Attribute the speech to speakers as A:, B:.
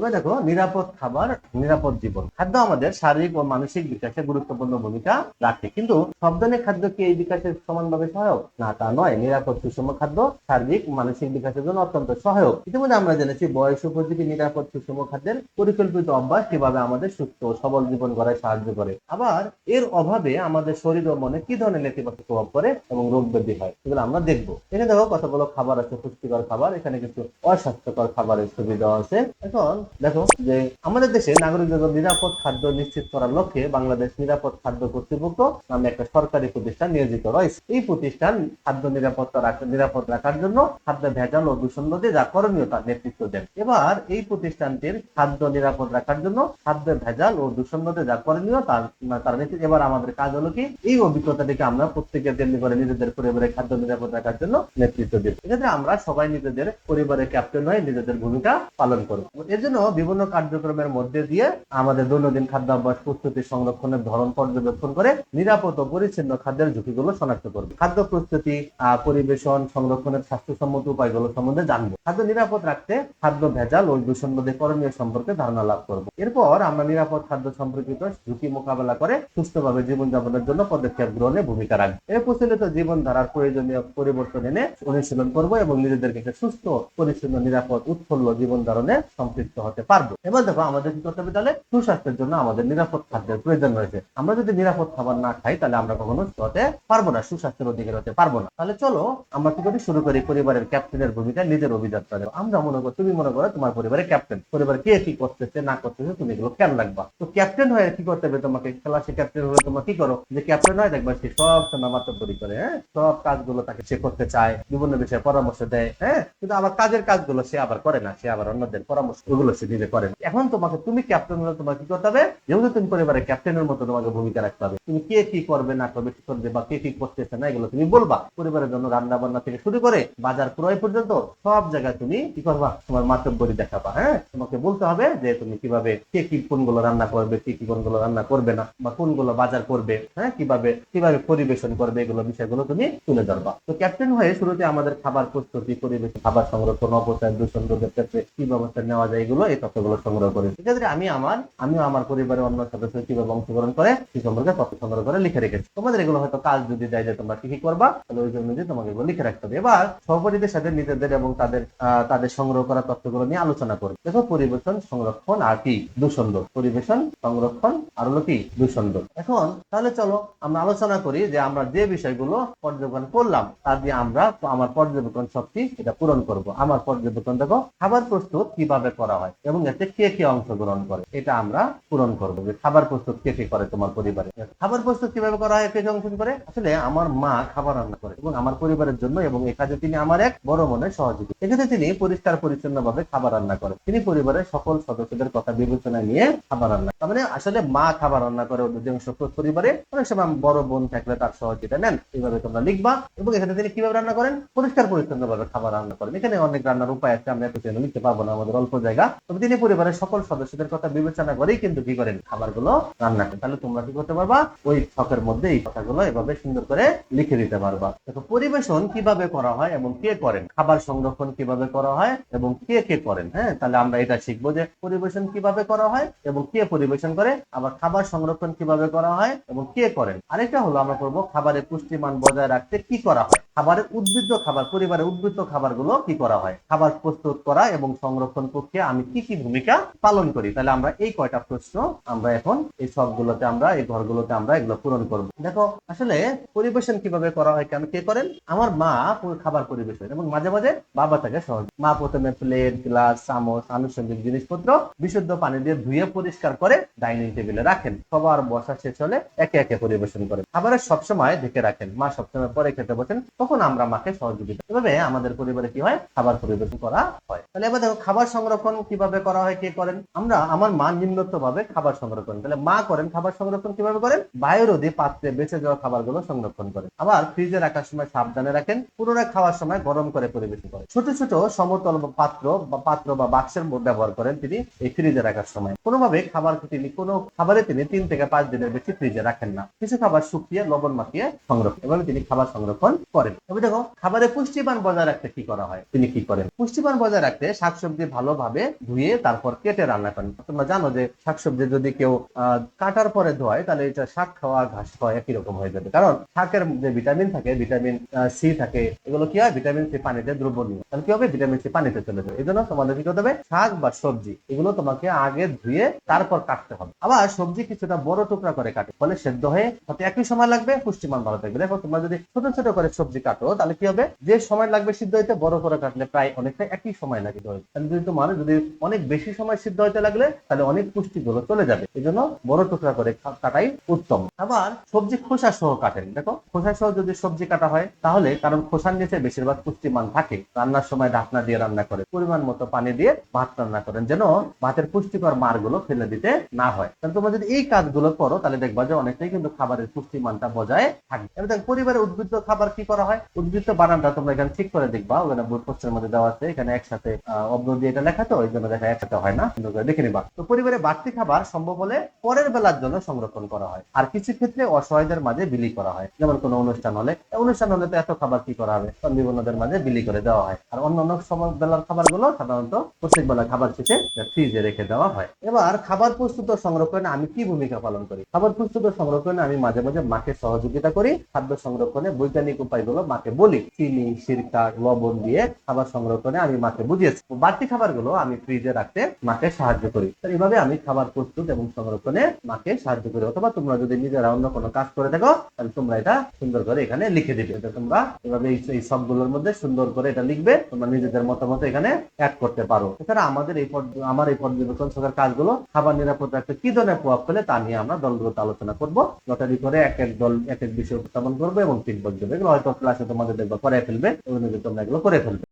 A: তবে দেখো, নিরাপদ খাবার, নিরাপদ জীবন। খাদ্য আমাদের শারীরিক ও মানসিক বিকাশে গুরুত্বপূর্ণ ভূমিকা রাখে। কিন্তু সব ধরনের খাদ্য কি এই বিকাশের সমানভাবে সহায়ক? না, তা নয়। নিরাপদ সুষম খাদ্য শারীরিক মানসিক বিকাশের জন্য অত্যন্ত সহায়ক। ইতিমধ্যে আমরা জেনেছি, বয়স উপযোগী নিরাপদ সুষম খাদ্যের পরিকল্পিত অভ্যাস কীভাবে আমাদের সুস্থ সবল জীবন গড়ায় সাহায্য করে। আবার এর অভাবে আমাদের শরীর ও মনে কি ধরনের নেতিবাচক প্রভাব পড়ে এবং রোগ ব্যাধি হয় এগুলো আমরা দেখব। এখানে দেখো, কতগুলো খাবার আছে, পুষ্টিকর খাবার, এখানে কিছু অস্বাস্থ্যকর খাবারের সুবিধা আছে। এখন দেখো যে আমাদের দেশে নাগরিকদের নিরাপদ খাদ্য নিশ্চিত করার লক্ষ্যে বাংলাদেশ নিরাপদ খাদ্য কর্তৃপক্ষ নামে একটা সরকারি প্রতিষ্ঠান নিয়োজিত রয়েছে। এই প্রতিষ্ঠান খাদ্য নিরাপত্তা নিরাপদ রাখার জন্য খাদ্য ভেজাল ও দূষণ রোধে যা করণীয় তার নেতৃত্ব দেন। এবার এই প্রতিষ্ঠানটির খাদ্য নিরাপদ রাখার জন্য খাদ্য ভেজাল ও দূষণ রোধে যা করণীয় তার তার নেতৃত্ব এবার আমাদের কাজ হলো কি? এই অভিজ্ঞতাটিকে আমরা প্রত্যেকের তেমনি করে নিজেদের পরিবারের খাদ্য নিরাপদ রাখার জন্য নেতৃত্ব দেব। এক্ষেত্রে আমরা সবাই নিজেদের পরিবারের ক্যাপ্টেন হয়ে নিজেদের ভূমিকা পালন করব। এর জন্য বিভিন্ন কার্যক্রমের মধ্যে দিয়ে আমাদের দৈনন্দিন খাদ্যাভ্যাস, প্রস্তুতি সংরক্ষণের ধরন পর্যবেক্ষণ করে নিরাপদ ও পরিচ্ছন্ন খাদ্যের ঝুঁকিগুলো শনাক্ত করবে। খাদ্য প্রস্তুতি পরিবেশন, সংরক্ষণের স্বাস্থ্যসম্মত উপায়গুলো সম্বন্ধে জানব। খাদ্য নিরাপদ রাখতে খাদ্য ভেজাল ও দূষণ রোধে করণীয় সম্পর্কে ধারণা লাভ করব। এরপর আমরা নিরাপদ খাদ্য সম্পর্কিত ঝুঁকি মোকাবেলা করে সুস্থভাবে জীবনযাপনের জন্য পদক্ষেপ গ্রহণে ভূমিকা রাখব। এই প্রচলিত জীবনধারার প্রয়োজনীয় পরিবর্তন এনে অনুশীলন করব এবং নিজেদেরকে সুস্থ, পরিচ্ছন্ন, নিরাপদ, উৎফুল্ল জীবন ধারণে সম্পৃক্ত হতে পারব। এবার দেখো আমাদের কি করতে হবে তাহলে? সুস্বাস্থ্যের জন্য আমাদের নিরাপদ খাদ্যের প্রয়োজন রয়েছে। আমরা যদি নিরাপদ খাবার না খাই, তাহলে আমরা কখনো হতে পারব না, সুস্বাস্থ্যের অধিকারী হতে পারব না। তাহলে চলো, আমরা কি করি? শুরু করি পরিবারের ক্যাপ্টেনের ভূমিকা, নিজের অভিযাত্রা দেবো আমরা মনে করো, তুমি মনে করো তোমার পরিবারের ক্যাপ্টেন পরিবার কে কি করতেছে, না করতেছে, তুমি এগুলো কেন রাখবা। তো ক্যাপ্টেন হয়ে কি করতে হবে তোমাকে? ক্লাসে ক্যাপ্টেন হলে তোমরা কি করো? যে ক্যাপ্টেন হয়, দেখবা সে সব সময় মাতব্বরি করে হ্যাঁ? সব কাজগুলো তাকে সে করতে চায়, বিভিন্ন বিষয়ে পরামর্শ দেয় হ্যাঁ? কিন্তু আবার কাজের কাজগুলো সে আবার করে না, সে আবার অন্যদের পরামর্শ। ওগুলো সে নিজে করে এখন তোমাকে, তুমি ক্যাপ্টেন হলে তোমাকে কি করতে হবে? যেহেতু তুমি পরিবারের ক্যাপ্টেনের মতো তোমাকে ভূমিকা রাখতে হবে। তুমি কে কি করবে, না করবে, কি করবে, বা কে কি করতেছে, না, এগুলো তুমি বলবা। পরিবারের জন্য রান্না বান্না থেকে শুরু করে বাজার ক্রয় পর্যন্ত সব জায়গায় তুমি কি করবা? তোমার মাতব্বরি দেখাবা হ্যাঁ? তোমাকে বলতে হবে যে তুমি কীভাবে কে কি কোনগুলো রান্না করবে, কে কি কোনগুলো রান্না করবে না, বা কোনগুলো বাজার করবে হ্যাঁ? কীভাবে কীভাবে পরিবেশন করবে, এগুলো বিষয়গুলো তুমি তুলে ধরবা। তো ক্যাপ্টেন হয়ে শুরুতে আমাদের খাবার প্রস্তুতি, পরিবেশ, খাবার সংরক্ষণ, অপচয়, দূষণ রোধের ক্ষেত্রে কি ব্যবস্থা নেওয়া যায় এগুলো এই তথ্যগুলো সংগ্রহ করি। সেক্ষেত্রে আমি আমার, আমিও আমার পরিবারের অন্য সদস্য কীভাবে অংশগ্রহণ করে সেই সম্পর্কে তথ্য সংগ্রহ করে লিখে রেখেছি। তোমাদের এগুলো হয়তো কাজ যদি দেয় যে তোমরা কি করবা, তাহলে ওই জন্য তোমাকে এগুলো লিখে রাখতে হবে। এবার, সহপাঠীদের সাথে নিজেদের এবং তাদের তাদের সংগ্রহ করা তথ্যগুলো নিয়ে আলোচনা করবে। দেখো, পরিবেশন, সংরক্ষণ আর কি? দূষণ রোধ পরিবেশন, সংরক্ষণ আর হলো কি? দূষণ রোধ এখন, তাহলে চলো, আমরা আলোচনা করি যে আমরা যে বিষয়গুলো পর্যবেক্ষণ করলাম, তা দিয়ে আমরা আমার পর্যবেক্ষণ শক্তি এটা পূরণ করব। আমার পর্যবেক্ষণ দেখো, খাবার প্রস্তুত কীভাবে করা হয়? এবং এতে কে কে অংশগ্রহণ করে, এটা আমরা পূরণ করব যে খাবার প্রস্তুত কে কে করে তোমার পরিবারে। খাবার প্রস্তুত কীভাবে করা হয়, কে অংশগ্রহণ করে? আসলে আমার মা খাবার রান্না করে এবং আমার পরিবারের জন্য এবং এই কাজে তিনি আমার এক বড় মনের সহযোগী। এক্ষেত্রে তিনি পরিষ্কার পরিচ্ছন্ন ভাবে খাবার রান্না করে তিনি পরিবারের সকল সদস্যদের কথা বিবেচনায় নিয়ে খাবার রান্না তার মানে আসলে মা খাবার রান্না করে অধিকাংশ পরিবারে, অনেক সময় বড় বোন থাকলে তার সহযোগিতা নেন, এইভাবে তোমরা লিখবা এবং এখানে তিনি কীভাবে রান্না করেন? পরিষ্কার পরিচ্ছন্ন ভাবে খাবার রান্না করেন। এখানে অনেক রান্নার উপায় আছে, আমরা এত লিখতে পারব না, আমাদের অল্প জায়গা। তবে তিনি পরিবারের সকল সদস্যদের কথা বিবেচনা করেই কিন্তু কি করেন? খাবারগুলো রান্না করেন। তাহলে তোমরা কি করতে পারবা? ওই ছকের মধ্যে এই কথাগুলো এভাবে সুন্দর করে লিখে দিতে পারবা। দেখো, পরিবেশন কীভাবে করা হয় এবং কে করেন? খাবার সংরক্ষণ কীভাবে করা হয় এবং কে কে করেন? হ্যাঁ তাহলে আমরা এটা শিখব যে পরিবেশন কীভাবে করা হয় এবং কে পরিবেশন করে, আবার খাবার সংরক্ষণ কীভাবে করা হয় এবং কে করেন? আরেকটা হলো আমরা করব খাবারের পুষ্টিমান বজায় রাখতে কি করা হয়? খাবারের উদ্ভিজ্জ খাবার, পরিবারের উদ্ভিজ্জ খাবারগুলো কি করা হয়? খাবার প্রস্তুত করা এবং সংরক্ষণ প্রক্রিয়া আমি কি কি ভূমিকা পালন করি? তাহলে আমরা এই কয়টা প্রশ্ন আমরা এখন এই সবগুলোতে আমরা, এই ঘরগুলোতে আমরা এগুলো পূরণ করব। দেখো, আসলে পরিবেশন কীভাবে করা হয়, কেন কে করেন? আমার মা খাবার পরিবেশন এবং মাঝে মাঝে বাবা থাকে সহজ। মা প্রথমে প্লেট, গ্লাস, চামচ, আনুষঙ্গিক জিনিসপত্র বিশুদ্ধ পানি দিয়ে ধুয়ে পরিষ্কার করে ডাইনিং টেবিলে রাখেন। সবার বসা শেষ হলে একে একে পরিবেশন করেন। খাবারের সবসময় ঢেকে রাখেন। মা সবসময় পরে খেতে বসেন, তখন আমরা মাকে সহযোগিতা এভাবে আমাদের পরিবারে কি হয়? খাবার পরিবেশন করা হয়। তাহলে এবার দেখো, খাবার সংরক্ষণ কীভাবে করা হয়, কে করেন? আমরা আমার মা নিম্নত ভাবে খাবার সংরক্ষণ তাহলে মা করেন খাবার সংরক্ষণ কীভাবে করেন? বায়ুরোধী পাত্রে বেঁচে যাওয়া খাবারগুলো সংরক্ষণ করেন। আবার ফ্রিজে রাখার সময় সাবধানে রাখেন, পুনরায় খাওয়ার সময় গরম করে পরিবেশন করেন। ছোট ছোট সমতল পাত্র বা পাত্র বা বাক্সের ব্যবহার করেন তিনি এই ফ্রিজে রাখার সময়। কোনোভাবে খাবার তিনি কোনো খাবারে তিনি তিন থেকে পাঁচ দিনের বেশি ফ্রিজে রাখেন না। কিছু খাবার শুকিয়ে লবণ মাখিয়ে সংরক্ষণ এভাবে তিনি খাবার সংরক্ষণ করেন। তবে দেখো, খাবারে পুষ্টিমান বজায় রাখতে কি করা হয়? তিনি কি করেন? পুষ্টিমান বজায় রাখতে শাকসবজি ভালোভাবে ধুয়ে তারপর কেটে রান্না করেন। তোমরা জানো যে শাকসবজি যদি কেউ কাটার পরে ধোয়, তাহলে এটা শাক খাওয়া, ঘাস খাওয়া একই রকম হয়ে যাবে। কারণ শাকের যে ভিটামিন থাকে, ভিটামিন সি থাকে, এগুলো কি হয়? ভিটামিন সি পানিতে দ্রবণীয়। তাহলে কি হবে? ভিটামিন সি পানিতে চলে যাবে। এই জন্য তোমাদের কি করতে হবে? শাক বা সবজি, এগুলো তোমাকে আগে ধুয়ে তারপর কাটতে হবে। আবার সবজি কিছুটা বড় টুকরা করে কাটে, ফলে সেদ্ধ হয়ে হতে একই সময় লাগবে, পুষ্টিমান ভালো থাকবে। দেখো, তোমরা যদি ছোট ছোট করে সবজি কাটো, তাহলে কি হবে? যে সময় লাগবে সিদ্ধ হইতে, বড় করে কাটলে প্রায় অনেকটা একই সময় লাগে যদি তোমার যদি অনেক বেশি সময় সিদ্ধ হইতে লাগলে তাহলে অনেক পুষ্টিগুলো চলে যাবে। এই জন্য বড় টুকরা করে কাটাই উত্তম। আবার সবজি খোসা সহ কাটেন। দেখো, খোসা সহ যদি সবজি কাটা হয়, তাহলে কারণ খোসার নিচে বেশিরভাগ পুষ্টিমান থাকে। রান্নার সময় ঢাকনা দিয়ে রান্না করে, পরিমাণ মতো পানি দিয়ে ভাত রান্না করেন, যেন ভাতের পুষ্টিকর মারগুলো ফেলে দিতে না হয়। তাহলে তোমরা যদি এই কাজগুলো করো, তাহলে দেখবা যে অনেকটাই কিন্তু খাবারের পুষ্টিমানটা বজায় থাকবে এবার দেখো, পরিবারে উদ্বৃত্ত খাবার কি করা হয়? উদ্বৃত্ত বানানটা তোমরা এখানে ঠিক করে দেখবা। ওখানে পোস্টের মধ্যে দেওয়া আছে। এখানে একসাথে অব্দ দিয়ে এটা লেখা তো, ওই জন্য দেখা একসাথে হয় না সুন্দর করে দেখে নিবা। তো পরিবারে বাড়তি খাবার সম্ভব হলে পরের বেলার জন্য সংরক্ষণ করা হয়। আর কিছু ক্ষেত্রে অসহায়দের মাঝে বিলি করা হয়। যেমন কোনো অনুষ্ঠান হলে অনুষ্ঠান হলে তো এত খাবার কি করা হবে? বিভিন্নদের মাঝে বিলি করে দেওয়া হয়। আর অন্যান্য সময় বেলার খাবারগুলো সাধারণত প্রত্যেক বেলা খাবার শেষে ফ্রিজে রেখে দেওয়া হয়। এবার খাবার প্রস্তুত সংরক্ষণে আমি কি ভূমিকা পালন করি? খাবার প্রস্তুত সংরক্ষণে আমি মাঝে মাঝে মাকে সহযোগিতা করি। খাদ্য সংরক্ষণে বৈজ্ঞানিক উপায়গুলো মাকে বলি। চিনি সিরকা লবণ দিয়ে খাবার সংরক্ষণে আমি মাকে বুঝিয়েছি। বাড়তি খাবারগুলো আমি ফ্রিজে রাখতে মাকে সাহায্য করি। এইভাবে আমি খাবার প্রস্তুত এবং সংরক্ষণে মাকে সাহায্য করি। অথবা তোমরা যদি নিজেরা অন্য কোনো কাজ করে থাকো, তাহলে তোমরা এটা সুন্দর করে এখানে লিখে দিবে। এটা তোমরা এভাবে এই সবগুলোর মধ্যে সুন্দর করে এটা লিখবে। তোমরা নিজেদের মতামত এখানে অ্যাড করতে পারো। এছাড়া আমাদের এই আমার এই পর্যবেক্ষণ সরকার কাজগুলো খাবার নিরাপদ রাখতে কি ধরনের প্রভাব ফেলে তা নিয়ে আমরা দলগুলোতে আলোচনা করব। লটারি করে এক এক দল, এক এক বিষয় উপস্থাপন করব এবং ফিডব্যাক দেবে এগুলো হয়তো ক্লাসে তোমাদের দেখবা করে ফেলবে। ওই তোমরা এগুলো করে ফেলবে।